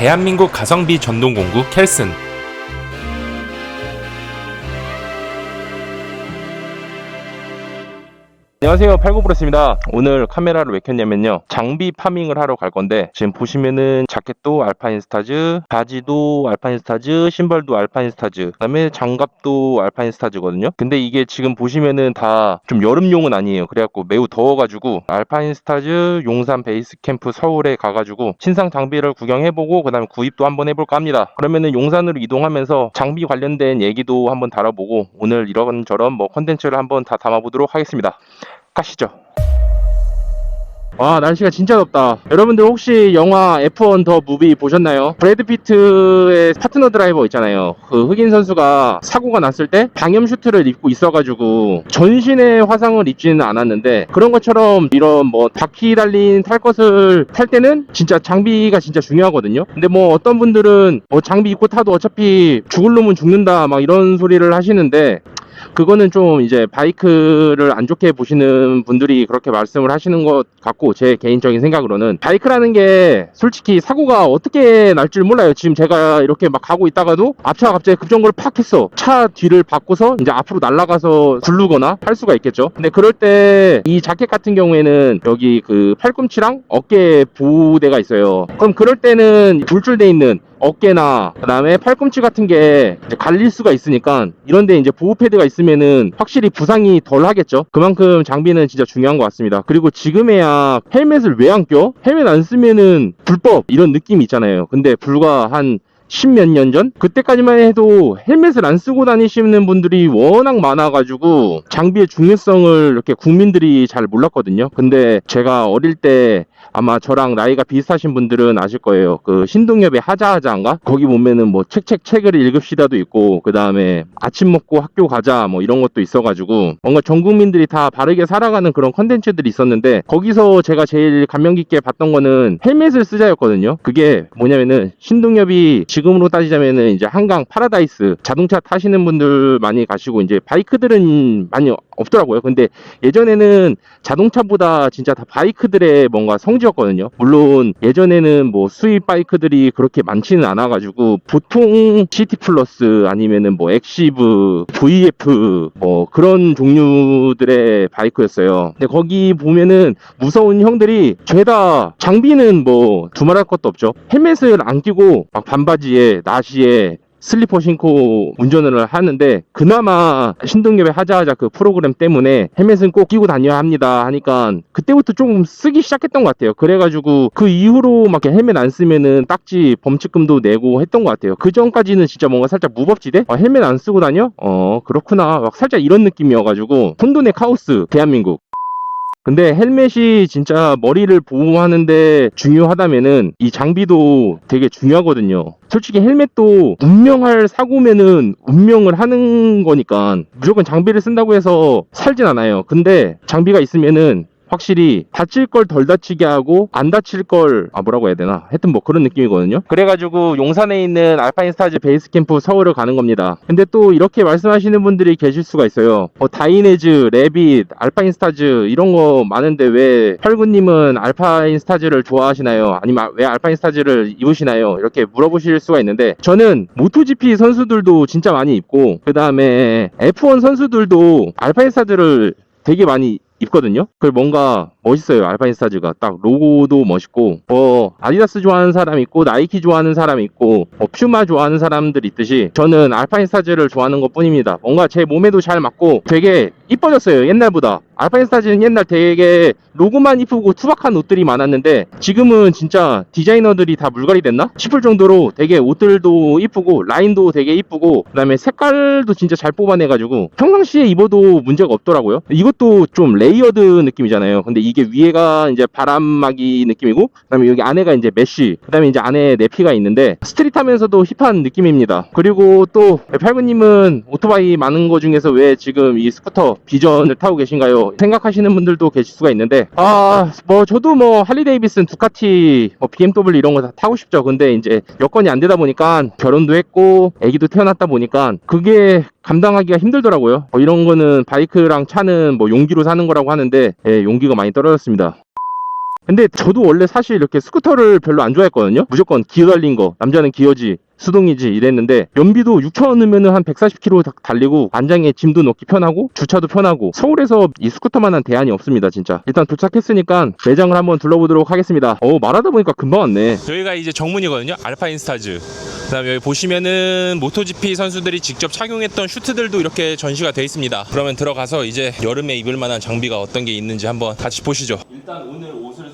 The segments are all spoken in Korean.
대한민국 가성비 전동 공구 켈슨 안녕하세요. 팔고브레스입니다. 오늘 카메라를 왜 켰냐면요. 장비 파밍을 하러 갈 건데 지금 보시면은 자켓도 알파인스타즈 바지도 알파인스타즈 신발도 알파인스타즈 그 다음에 장갑도 알파인스타즈거든요. 근데 이게 지금 보시면은 다 좀 여름용은 아니에요. 그래갖고 매우 더워가지고 알파인스타즈 용산 베이스 캠프 서울에 가가지고 신상 장비를 구경해보고 그 다음에 구입도 한번 해볼까 합니다. 그러면은 용산으로 이동하면서 장비 관련된 얘기도 한번 다뤄보고 오늘 이런저런 뭐 컨텐츠를 한번 다 담아보도록 하겠습니다 가시죠. 와 날씨가 진짜 덥다 여러분들 혹시 영화 F1 더 무비 보셨나요? 브래드 피트의 파트너 드라이버 있잖아요 그 흑인 선수가 사고가 났을 때 방염 슈트를 입고 있어가지고 전신에 화상을 입지는 않았는데 그런 것처럼 이런 뭐 바퀴 달린 탈 것을 탈 때는 진짜 장비가 진짜 중요하거든요 근데 뭐 어떤 분들은 뭐 장비 입고 타도 어차피 죽을 놈은 죽는다 막 이런 소리를 하시는데 그거는 좀 이제 바이크를 안 좋게 보시는 분들이 그렇게 말씀을 하시는 것 같고 제 개인적인 생각으로는 바이크라는 게 솔직히 사고가 어떻게 날 줄 몰라요. 지금 제가 이렇게 막 가고 있다가도 앞차가 갑자기 급정거를 팍 했어. 차 뒤를 바꿔서 이제 앞으로 날아가서 굴르거나 할 수가 있겠죠. 근데 그럴 때 이 자켓 같은 경우에는 여기 그 팔꿈치랑 어깨 보호대가 있어요. 그럼 그럴 때는 불줄돼 있는 어깨나 그다음에 팔꿈치 같은 게 갈릴 수가 있으니까 이런데 이제 보호 패드가 있으면은 확실히 부상이 덜 하겠죠. 그만큼 장비는 진짜 중요한 것 같습니다. 그리고 지금에야 헬멧을 왜 안 껴? 헬멧 안 쓰면은 불법 이런 느낌이 있잖아요. 근데 불과 한 십몇 년 전? 그때까지만 해도 헬멧을 안 쓰고 다니시는 분들이 워낙 많아가지고 장비의 중요성을 이렇게 국민들이 잘 몰랐거든요. 근데 제가 어릴 때 아마 저랑 나이가 비슷하신 분들은 아실 거예요. 그 신동엽의 하자하자인가? 거기 보면은 뭐 책책 책을 읽읍시다도 있고 그 다음에 아침 먹고 학교 가자 뭐 이런 것도 있어가지고 뭔가 전 국민들이 다 바르게 살아가는 그런 컨텐츠들이 있었는데 거기서 제가 제일 감명 깊게 봤던 거는 헬멧을 쓰자였거든요. 그게 뭐냐면은 신동엽이 지금으로 따지자면은 이제 한강 파라다이스 자동차 타시는 분들 많이 가시고 이제 바이크들은 많이 없더라고요. 근데 예전에는 자동차보다 진짜 다 바이크들의 뭔가 성 지였거든요. 물론 예전에는 뭐 수입 바이크들이 그렇게 많지는 않아가지고 보통 시티 플러스 아니면은 뭐 엑시브, VF 뭐 그런 종류들의 바이크였어요. 근데 거기 보면은 무서운 형들이 죄다 장비는 뭐 두말할 것도 없죠. 헬멧을 안 끼고 막 반바지에 나시에 슬리퍼 신고 운전을 하는데 그나마 신동엽의 하자하자 그 프로그램 때문에 헬멧은 꼭 끼고 다녀야 합니다 하니까 그때부터 조금 쓰기 시작했던 것 같아요. 그래가지고 그 이후로 막 헬멧 안 쓰면은 딱지 범칙금도 내고 했던 것 같아요. 그 전까지는 진짜 뭔가 살짝 무법지대? 어, 헬멧 안 쓰고 다녀? 어 그렇구나. 막 살짝 이런 느낌이어가지고 혼돈의 카오스 대한민국 근데 헬멧이 진짜 머리를 보호하는데 중요하다면은 이 장비도 되게 중요하거든요. 솔직히 헬멧도 운명할 사고면은 운명을 하는 거니까 무조건 장비를 쓴다고 해서 살진 않아요. 근데 장비가 있으면은 확실히 다칠 걸 덜 다치게 하고 안 다칠 걸 아 뭐라고 해야 되나? 하여튼 뭐 그런 느낌이거든요. 그래가지고 용산에 있는 알파인 스타즈 베이스 캠프 서울을 가는 겁니다. 근데 또 이렇게 말씀하시는 분들이 계실 수가 있어요. 뭐 다이네즈, 레빗, 알파인 스타즈 이런 거 많은데 왜 펄구님은 알파인 스타즈를 좋아하시나요? 아니면 왜 알파인 스타즈를 입으시나요? 이렇게 물어보실 수가 있는데 저는 모토GP 선수들도 진짜 많이 입고 그 다음에 F1 선수들도 알파인 스타즈를 되게 많이 입거든요. 그 뭔가 멋있어요. 알파인 스타즈가 딱 로고도 멋있고 뭐 아디다스 좋아하는 사람 있고 나이키 좋아하는 사람 있고 뭐 퓨마 좋아하는 사람들 있듯이 저는 알파인 스타즈를 좋아하는 것 뿐입니다. 뭔가 제 몸에도 잘 맞고 되게 이뻐졌어요. 옛날보다. 알파인 스타즈는 옛날 되게 로고만 이쁘고 투박한 옷들이 많았는데 지금은 진짜 디자이너들이 다 물갈이 됐나 싶을 정도로 되게 옷들도 이쁘고 라인도 되게 이쁘고 그다음에 색깔도 진짜 잘 뽑아내가지고 평상시에 입어도 문제가 없더라고요. 이것도 좀 레 이어드 느낌이잖아요. 근데 이게 위에가 이제 바람막이 느낌이고 그 다음에 여기 안에가 이제 메쉬 그 다음에 이제 안에 내피가 있는데 스트릿하면서도 힙한 느낌입니다. 그리고 또 팔구님은 오토바이 많은 거 중에서 왜 지금 이 스쿠터 비전을 타고 계신가요? 생각하시는 분들도 계실 수가 있는데 아 뭐 저도 뭐 할리 데이비슨 두카티 뭐 BMW 이런 거 다 타고 싶죠. 근데 이제 여건이 안 되다 보니까 결혼도 했고 아기도 태어났다 보니까 그게 감당하기가 힘들더라고요. 뭐 이런 거는 바이크랑 차는 뭐 용기로 사는 거라고 하는데 예, 용기가 많이 떨어졌습니다. 근데 저도 원래 사실 이렇게 스쿠터를 별로 안 좋아했거든요. 무조건 기어 달린 거, 남자는 기어지, 수동이지 이랬는데 연비도 6,000원이면 한 140km 달리고 안장에 짐도 넣기 편하고 주차도 편하고 서울에서 이 스쿠터만한 대안이 없습니다 진짜 일단 도착했으니까 매장을 한번 둘러보도록 하겠습니다 어 말하다 보니까 금방 왔네 저희가 이제 정문이거든요. 알파인 스타즈. 그다음에 여기 보시면은 모토GP 선수들이 직접 착용했던 슈트들도 이렇게 전시가 돼 있습니다. 그러면 들어가서 이제 여름에 입을 만한 장비가 어떤 게 있는지 한번 같이 보시죠. 일단 오늘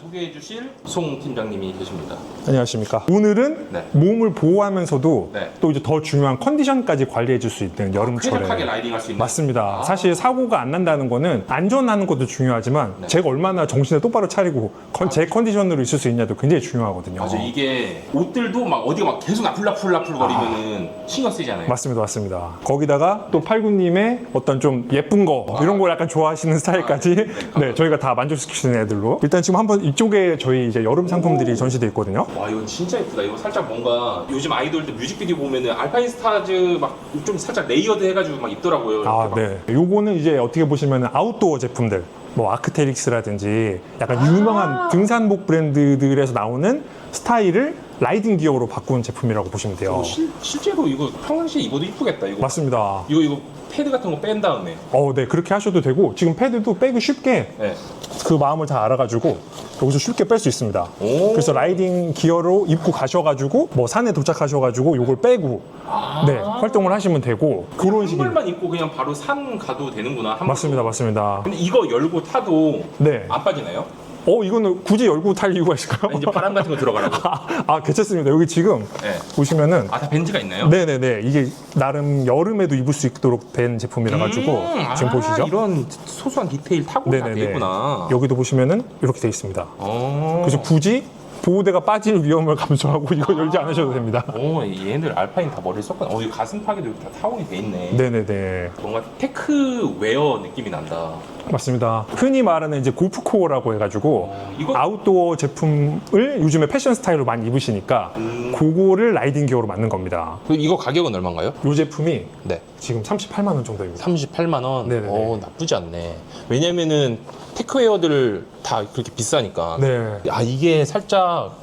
소개해 주실 송 팀장님이 계십니다. 안녕하십니까. 오늘은 네. 몸을 보호하면서도 네. 또 이제 더 중요한 컨디션까지 관리해 줄 수 있는 여름철에 쾌적하게 라이딩할 수 있는 맞습니다. 아. 사실 사고가 안 난다는 거는 안전하는 것도 중요하지만 네. 제가 얼마나 정신을 똑바로 차리고 컨- 제 컨디션으로 있을 수 있냐도 굉장히 중요하거든요. 맞아 이게 옷들도 막 어디가 막 계속 나풀나풀나풀 거리면은 신경 쓰이잖아요. 맞습니다, 맞습니다. 거기다가 또 팔구님의 어떤 좀 예쁜 거 이런 걸 약간 좋아하시는 스타일까지 네 저희가 다 있는 애들로 일단 지금 한번 이쪽에 저희 이제 여름 상품들이 전시돼 있거든요. 와 이건 진짜 예쁘다. 이거 살짝 뭔가 요즘 아이돌들 뮤직비디오 보면은 알파인 스타즈 막 좀 살짝 레이어드 해가지고 막 입더라고요. 이렇게 아, 막. 네. 요거는 이제 어떻게 보시면 아웃도어 제품들, 뭐 아크테릭스라든지 약간 아. 유명한 등산복 브랜드들에서 나오는 스타일을 라이딩 기어로 바꾼 제품이라고 보시면 돼요. 이거 실, 실제로 이거 평상시에 입어도 이쁘겠다. 이거 맞습니다. 이거 이거 패드 같은 거 뺀 다음에. 어, 네. 그렇게 하셔도 되고, 지금 패드도 빼기 쉽게 네. 그 마음을 다 알아가지고 여기서 쉽게 뺄 수 있습니다. 오. 그래서 라이딩 기어로 입고 가셔가지고, 뭐 산에 도착하셔가지고 요걸 빼고, 네. 활동을 하시면 되고, 그런 식이. 신발만 입고 그냥 바로 산 가도 되는구나. 한 맞습니다. 맞습니다. 근데 이거 열고 타도 네. 안 빠지나요? 어, 이거는 굳이 열고 탈 이유가 있을까요? 이제 바람 같은 거 들어가라고. 아, 괜찮습니다. 여기 지금 네. 보시면은 아 다 벤츠가 있나요? 네네네 이게 나름 여름에도 입을 수 있도록 된 제품이라 가지고 음, 지금 아, 보시죠. 이런 소소한 디테일 타고 다 네네네. 되겠구나. 여기도 보시면은 이렇게 돼 있습니다. 어. 그래서 굳이 보호대가 빠질 위험을 감수하고 이거 열지 않으셔도 됩니다. 오, 얘네들 알파인 다 머리를 썼구나. 어, 이 가슴팍에도 이렇게 다 타원이 돼 있네. 네네네 뭔가 테크 웨어 느낌이 난다. 맞습니다. 흔히 말하는 이제 골프코어라고 해가지고 이거 아웃도어 제품을 요즘에 패션 스타일로 많이 입으시니까 음, 그거를 라이딩 기어로 만든 겁니다. 그 이거 가격은 얼마인가요? 이 제품이 네. 지금 38만 원 정도입니다. 38만 원. 네네네. 어, 나쁘지 않네. 왜냐면은 테크웨어들 다 그렇게 비싸니까. 네. 아, 이게 살짝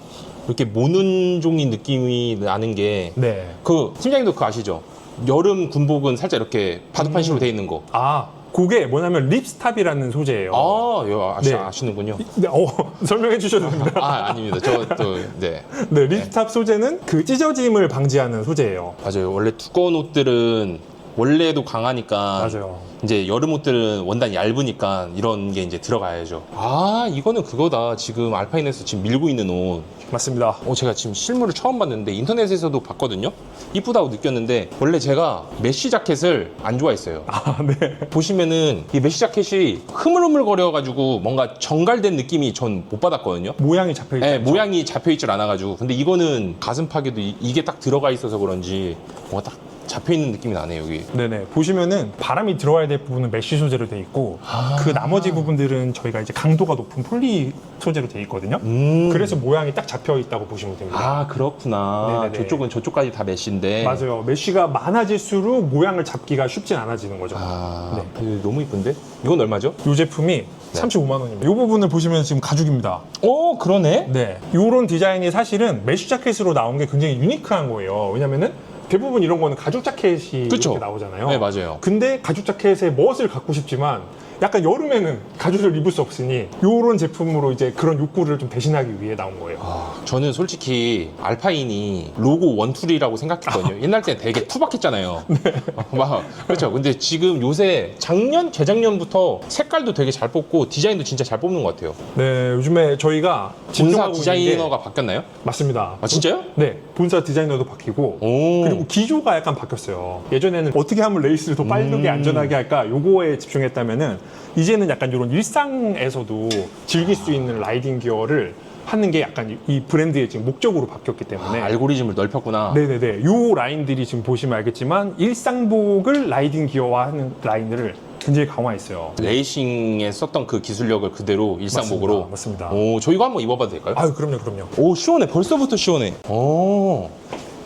이렇게 모는 종이 느낌이 나는 게 네. 그 팀장님도 그거 아시죠? 여름 군복은 살짝 이렇게 바둑판식으로 돼 있는 거. 아, 그게 뭐냐면 립스탑이라는 소재예요. 아, 이거 아시, 네. 아시는군요. 네, 어, 설명해 주셔도 됩니다. 아, 아닙니다. 저 또, 네. 네, 립스탑 소재는 그 찢어짐을 방지하는 소재예요. 맞아요. 원래 두꺼운 옷들은 원래도 강하니까 맞아요. 이제 여름 옷들은 원단 얇으니까 이런 게 이제 들어가야죠. 아, 이거는 그거다. 지금 알파인에서 지금 밀고 있는 옷. 맞습니다. 어, 제가 지금 실물을 처음 봤는데 인터넷에서도 봤거든요. 이쁘다고 느꼈는데 원래 제가 메쉬 자켓을 안 좋아했어요. 아, 네. 보시면은 이 메쉬 자켓이 흐물흐물거려가지고 뭔가 정갈된 느낌이 전 못 받았거든요. 모양이 잡혀 있죠. 네, 모양이 잡혀 있질 않아가지고 근데 이거는 가슴팍에도 이- 이게 딱 들어가 있어서 그런지 뭔가 딱 잡혀 있는 느낌이 나네요 여기 네네. 보시면은 바람이 들어와야 될 부분은 메쉬 소재로 돼 있고 아. 그 나머지 부분들은 저희가 이제 강도가 높은 폴리 소재로 돼 있거든요. 음. 그래서 모양이 딱 잡혀 있다고 보시면 됩니다. 아 그렇구나 네네네. 저쪽은 저쪽까지 다 메쉬인데 맞아요. 메쉬가 많아질수록 모양을 잡기가 쉽진 않아지는 거죠. 아 네. 이거 너무 이쁜데? 이건 얼마죠? 이 제품이 35만 원입니다. 이 부분을 보시면 지금 가죽입니다. 어 그러네 네. 요런 디자인이 사실은 메쉬 자켓으로 나온 게 굉장히 유니크한 거예요. 왜냐면은 대부분 이런 거는 가죽 자켓이 그쵸? 이렇게 나오잖아요. 네 맞아요 근데 가죽 자켓에 멋을 갖고 싶지만 약간 여름에는 가죽을 입을 수 없으니 요런 제품으로 이제 그런 욕구를 좀 대신하기 위해 나온 거예요. 아, 저는 솔직히 알파인이 로고 원툴이라고 생각했거든요. 옛날 때는 되게 투박했잖아요. 어, 막 그렇죠. 근데 지금 요새 작년, 재작년부터 색깔도 되게 잘 뽑고 디자인도 진짜 잘 뽑는 것 같아요. 네, 요즘에 저희가 본사 집중하고 있는 게 디자이너가 바뀌었나요? 맞습니다. 아 진짜요? 네, 본사 디자이너도 바뀌고 오. 그리고 기조가 약간 바뀌었어요. 예전에는 어떻게 하면 레이스를 더 빠르게 음. 안전하게 할까 요거에 집중했다면은 이제는 약간 이런 일상에서도 즐길 수 있는 라이딩 기어를 하는 게 약간 이- 이 브랜드의 지금 목적으로 바뀌었기 때문에 아, 알고리즘을 넓혔구나. 네네네. 요 라인들이 지금 보시면 알겠지만 일상복을 라이딩 기어화하는 라인들을 굉장히 강화했어요. 레이싱에 썼던 그 기술력을 그대로 일상복으로. 맞습니다. 맞습니다. 오, 저 이거 한번 입어봐도 될까요? 아유 그럼요 그럼요. 오, 시원해. 벌써부터 시원해. 오.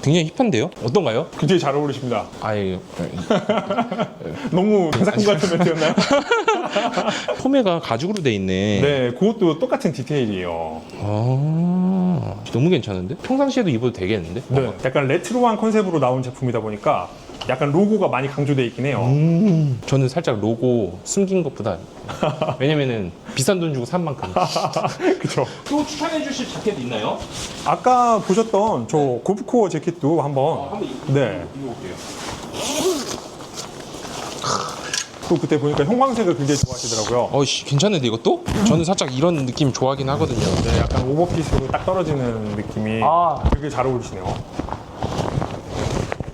굉장히 힙한데요? 어떤가요? 굉장히 잘 어울리십니다. 아예 너무 장사꾼 같은 멘트였나요? 소매가 가죽으로 돼 있네. 네, 그것도 똑같은 디테일이에요. 아, 너무 괜찮은데? 평상시에도 입어도 되겠는데? 네, 약간 레트로한 컨셉으로 나온 제품이다 보니까 약간 로고가 많이 강조돼 있긴 해요. 음, 저는 살짝 로고 숨긴 것보다 왜냐면은 비싼 돈 주고 산 만큼. 그렇죠. 또 추천해 주실 자켓 있나요? 아까 보셨던 저 고프코어 재킷도 한번 한번 네. 입어볼게요. 또 그때 보니까 형광색을 굉장히 좋아하시더라고요. 어이씨 괜찮은데 이것도? 저는 살짝 이런 느낌 좋아하긴 하거든요. 네, 약간 오버핏으로 딱 떨어지는 느낌이 아. 되게 잘 어울리시네요.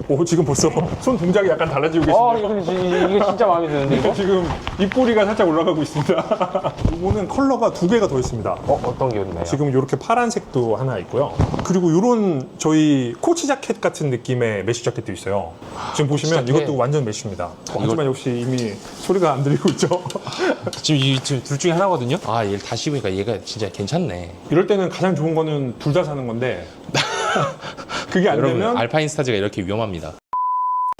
오 지금 벌써 손 동작이 약간 달라지고 아 계시네요. 이거, 이게 진짜 마음에 드는데 이거? 지금 입꼬리가 살짝 올라가고 있습니다. 이거는 컬러가 두 개가 더 있습니다. 어 어떤 게 있나요? 지금 이렇게 파란색도 하나 있고요. 그리고 이런 저희 코치 자켓 같은 느낌의 메쉬 자켓도 있어요. 지금 보시면 자켓. 이것도 완전 메쉬입니다. 어, 하지만 역시 이미 소리가 안 들리고 있죠. 지금 이둘 중에 하나거든요. 아 얘를 다시 보니까 얘가 진짜 괜찮네. 이럴 때는 가장 좋은 거는 둘 다 사는 건데 그게 안 여러분 되면 알파인 스타즈가 이렇게 위험합니다.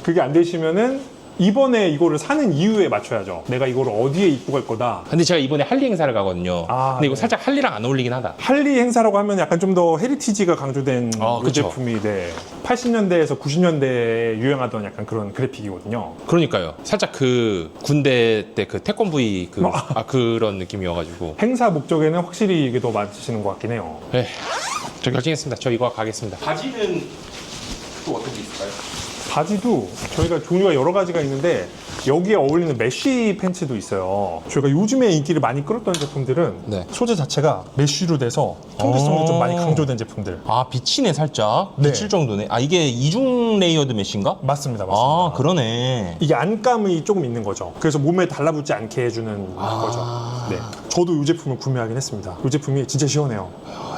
그게 안 되시면은 이번에 이거를 사는 이유에 맞춰야죠. 내가 이거를 어디에 입고 갈 거다. 근데 제가 이번에 할리 행사를 가거든요. 아, 근데 이거 네. 살짝 할리랑 안 어울리긴 하다. 할리 행사라고 하면 약간 좀 더 헤리티지가 강조된 아, 이 그쵸. 제품이 네. 80년대에서 90년대에 유행하던 약간 그런 그래픽이거든요. 그러니까요. 살짝 그 군대 때 그 태권브이 그 아, 그런 느낌이어가지고. 행사 목적에는 확실히 이게 더 맞으시는 것 같긴 해요. 네, 저 결정했습니다. 저 이거 가겠습니다. 바지는 또 어떤 게 있을까요? 바지도 저희가 종류가 여러 가지가 있는데 여기에 어울리는 메쉬 팬츠도 있어요. 저희가 요즘에 인기를 많이 끌었던 제품들은 네. 소재 자체가 메쉬로 돼서 통기성도 좀 많이 어. 강조된 제품들. 아 비치네 살짝. 네. 비칠 정도네. 아 이게 이중 레이어드 메쉬인가? 맞습니다, 맞습니다. 아 그러네. 이게 안감이 조금 있는 거죠. 그래서 몸에 달라붙지 않게 해주는 아. 거죠. 네. 저도 이 제품을 구매하긴 했습니다. 이 제품이 진짜 시원해요.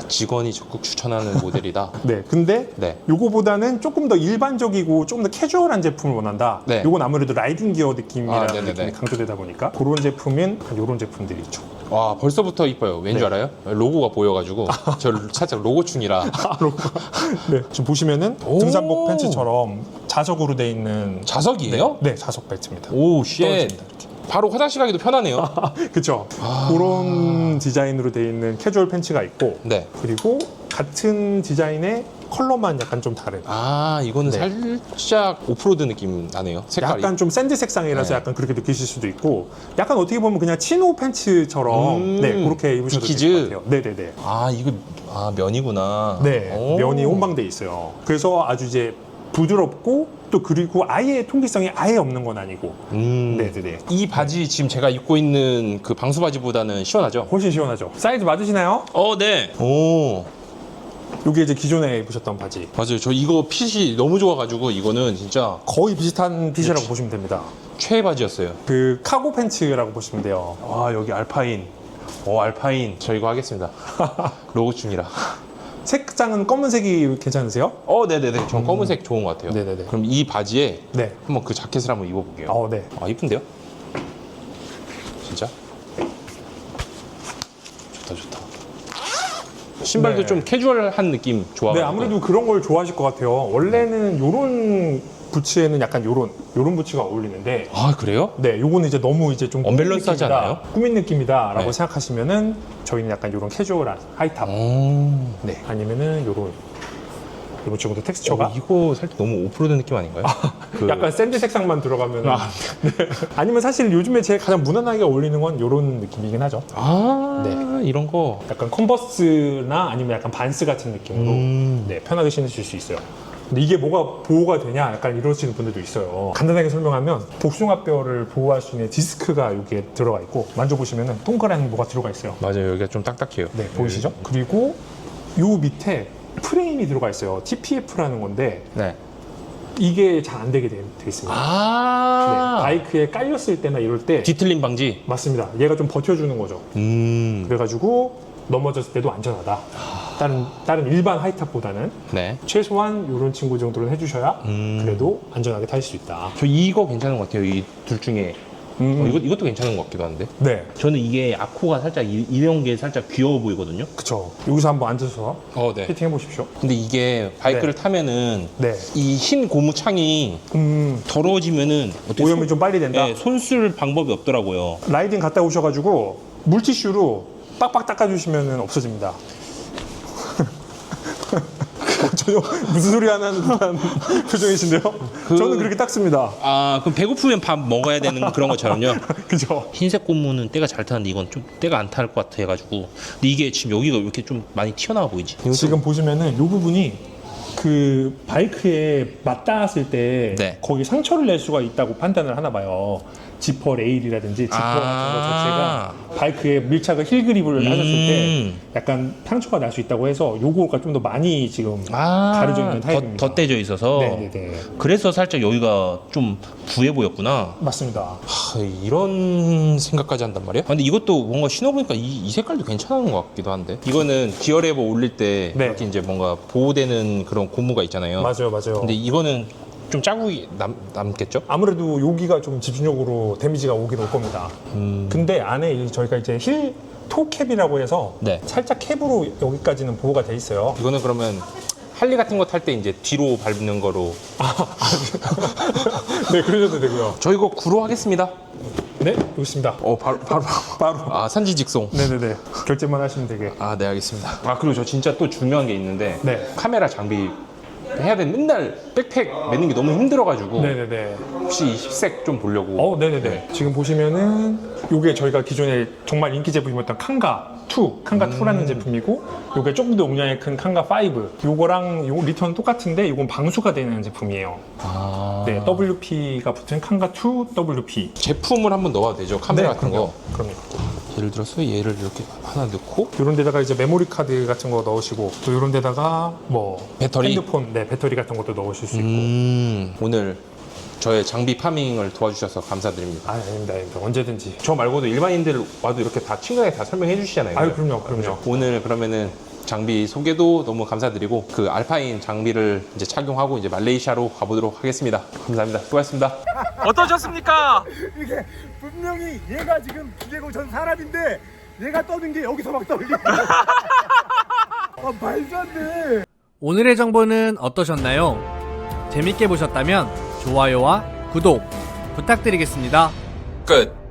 아, 직원이 적극 추천하는 모델이다. 네. 근데 네. 요거보다는 조금 더 일반적이고 조금 더 캐주얼한 제품을 원한다. 네. 요건 아무래도 라이딩 기어 아, 느낌이라는 네네네. 느낌이 강조되다 보니까 그런 제품인 이런 제품들이 있죠. 와 벌써부터 이뻐요. 왠 줄 알아요? 로고가 보여가지고 저 살짝 로고충이라. 네. 지금 보시면은 오. 등산복 팬츠처럼 자석으로 돼 있는 자석이에요? 네, 자석 벨트입니다. 오 쉣. 떨어집니다, 바로 화장실 가기도 편하네요. 그렇죠. 아. 그런 디자인으로 돼 있는 캐주얼 팬츠가 있고 네. 그리고 같은 디자인의 컬러만 약간 좀 다른 아 이거는 네. 살짝 오프로드 느낌 나네요. 색깔이. 약간 좀 샌드 색상이라서 네. 약간 그렇게 느끼실 수도 있고 약간 어떻게 보면 그냥 치노 팬츠처럼 음. 네 그렇게 입으셔도. 될 것 같아요. 네네네. 아 이거 아 면이구나. 네 오. 면이 혼방돼 있어요. 그래서 아주 이제 부드럽고 또 그리고 아예 통기성이 아예 없는 건 아니고 음. 네네네 이 바지 지금 제가 입고 있는 그 방수 바지보다는 시원하죠? 훨씬 시원하죠. 사이즈 맞으시나요? 어, 네. 오, 이게 이제 기존에 입으셨던 바지 맞아요. 저 이거 핏이 너무 좋아가지고 이거는 진짜 거의 비슷한 핏이라고 그렇지. 보시면 됩니다. 최애 바지였어요. 그 카고 팬츠라고 보시면 돼요. 와 여기 알파인. 어 알파인. 저 이거 하겠습니다. 로고충이라. 색상은 검은색이 괜찮으세요? 어, 네네네. 전 검은색 좋은 것 같아요. 네네네. 그럼 이 바지에 네. 한번 그 자켓을 한번 입어볼게요. 어, 네. 아 이쁜데요? 진짜? 좋다 좋다. 신발도 네. 좀 캐주얼한 느낌 좋아. 네, 아무래도 그런 걸 좋아하실 것 같아요. 원래는 요런 부츠에는 약간 요런 요런 부츠가 어울리는데 아 그래요? 네, 요거는 이제 너무 이제 좀 언밸런스하지 꾸민 느낌이다, 않아요? 꾸민 느낌이다라고 네. 생각하시면은 저희는 약간 요런 캐주얼한 하이탑. 오. 네. 아니면은 요런 요런 정도 텍스처가 어, 이거 살짝 너무 오프로드 느낌 아닌가요? 그- 약간 샌드 색상만 들어가면 아. 네. 아니면 사실 요즘에 제일 가장 무난하게 어울리는 건 요런 느낌이긴 하죠. 아 네. 이런 거. 약간 컨버스나 아니면 약간 반스 같은 느낌으로 음. 네, 편하게 신으실 수 있어요. 근데 이게 뭐가 보호가 되냐 약간 이러시는 분들도 있어요. 간단하게 설명하면 복숭아뼈를 보호할 수 있는 디스크가 여기에 들어가 있고 만져보시면 동그란 뭐가 들어가 있어요. 맞아요. 여기가 좀 딱딱해요. 네, 보이시죠? 그리고 요 밑에 프레임이 들어가 있어요. TPF라는 건데 네. 이게 잘 안 되게 돼, 돼 있습니다. 네, 아. 바이크에 깔렸을 때나 이럴 때 뒤틀림 방지. 맞습니다. 얘가 좀 버텨주는 거죠. 음. 그래가지고 넘어졌을 때도 안전하다. 다른 다른 일반 하이탑보다는 네. 최소한 이런 친구 정도는 해주셔야 음. 그래도 안전하게 타실 수 있다. 저 이거 괜찮은 것 같아요. 이 둘 중에 음. 어, 이것, 이것도 괜찮은 것 같기도 한데. 네, 저는 이게 아코가 살짝 이- 이런 게 살짝 귀여워 보이거든요. 그쵸. 여기서 한번 앉아서 어, 네. 피팅해 보십시오. 근데 이게 바이크를 타면은 네. 이 흰 고무 창이 음, 더러워지면은 어떻게 오염이 손- 좀 빨리 된다. 네, 손쓸 방법이 없더라고요. 라이딩 갔다 오셔가지고 물티슈로 빡빡 닦아주시면 없어집니다. 전혀 무슨 소리 하는 듯한 표정이신데요? 저는 그렇게 닦습니다. 아, 그럼 배고프면 밥 먹어야 되는 그런 것처럼요. 그죠? 흰색 고무는 때가 잘 타는데 이건 좀 때가 안 탈 것 같아 해가지고 근데 이게 지금 여기가 왜 이렇게 좀 많이 튀어나와 보이지? 지금 보시면은 이 부분이 그 바이크에 맞닿았을 때 네. 거기 상처를 낼 수가 있다고 판단을 하나 봐요. 지퍼 레일이라든지 지퍼 아. 같은 것 자체가 바이크에 밀착을 힐 그립을 하셨을 때 음. 약간 상처가 날 수 있다고 해서 요거가 좀 더 많이 지금 아, 가려져 있는 덧- 타입입니다. 덧대져 있어서 네네네 그래서 살짝 여기가 좀 부해 보였구나. 맞습니다. 하, 이런 생각까지 한단 말이야? 아, 근데 이것도 뭔가 신어보니까 이, 이 색깔도 괜찮은 것 같기도 한데 이거는 기어레버 올릴 때 네. 이렇게 이제 뭔가 보호되는 그런 고무가 있잖아요. 맞아요, 맞아요. 근데 이거는 좀 자국이 남, 남겠죠? 아무래도 여기가 좀 집중적으로 데미지가 오긴 올 겁니다. 음, 근데 안에 이- 저희가 이제 힐 토캡이라고 해서 네. 살짝 캡으로 여기까지는 보호가 돼 있어요. 이거는 그러면 할리 같은 거 탈 때 이제 뒤로 밟는 거로 네, 그러셔도 되고요. 저 이거 구로 하겠습니다. 네, 여기 있습니다. 어 바로 바로 바로. 아 산지 직송. 네네네. 결제만 하시면 되게. 아, 네, 알겠습니다. 아, 그리고 저 진짜 또 중요한 게 있는데 네. 카메라 장비 해야 돼. 맨날 백팩 매는 게 너무 힘들어가지고 네네네. 혹시 이 힙색 좀 보려고. 어, 네네네. 지금 보시면은 요게 저희가 기존에 정말 인기 제품이었던 칸가 2, 칸가 2라는 제품이고 요게 조금 더 용량이 큰 칸가 5. 요거랑 요 리턴 똑같은데 요건 방수가 되는 제품이에요. 아. 네, WP가 붙은 칸가 2 WP. 제품을 한번 넣어도 되죠. 카메라 같은 그럼요. 거. 그럼요. 예를 들어서 얘를 이렇게 하나 넣고 요런 데다가 이제 메모리 카드 같은 거 넣으시고 또 요런 데다가 뭐 배터리? 핸드폰, 네, 배터리 같은 것도 넣으실 수 있고. 음, 오늘 저의 장비 파밍을 도와주셔서 감사드립니다. 아, 아닙니다, 아닙니다. 언제든지. 저 말고도 일반인들 와도 이렇게 다 친근하게 다 설명해 주시잖아요. 아유, 그럼요, 그럼요. 오늘 그러면은 장비 소개도 너무 감사드리고 그 알파인 장비를 이제 착용하고 이제 말레이시아로 가보도록 하겠습니다. 감사합니다. 수고하셨습니다. 어떠셨습니까? 이게 분명히 얘가 지금 기계고 전 사람인데 얘가 떠는 게 여기서 막 떨리고 아 말도 안 돼 오늘의 정보는 어떠셨나요? 재밌게 보셨다면 좋아요와 구독 부탁드리겠습니다. 끝.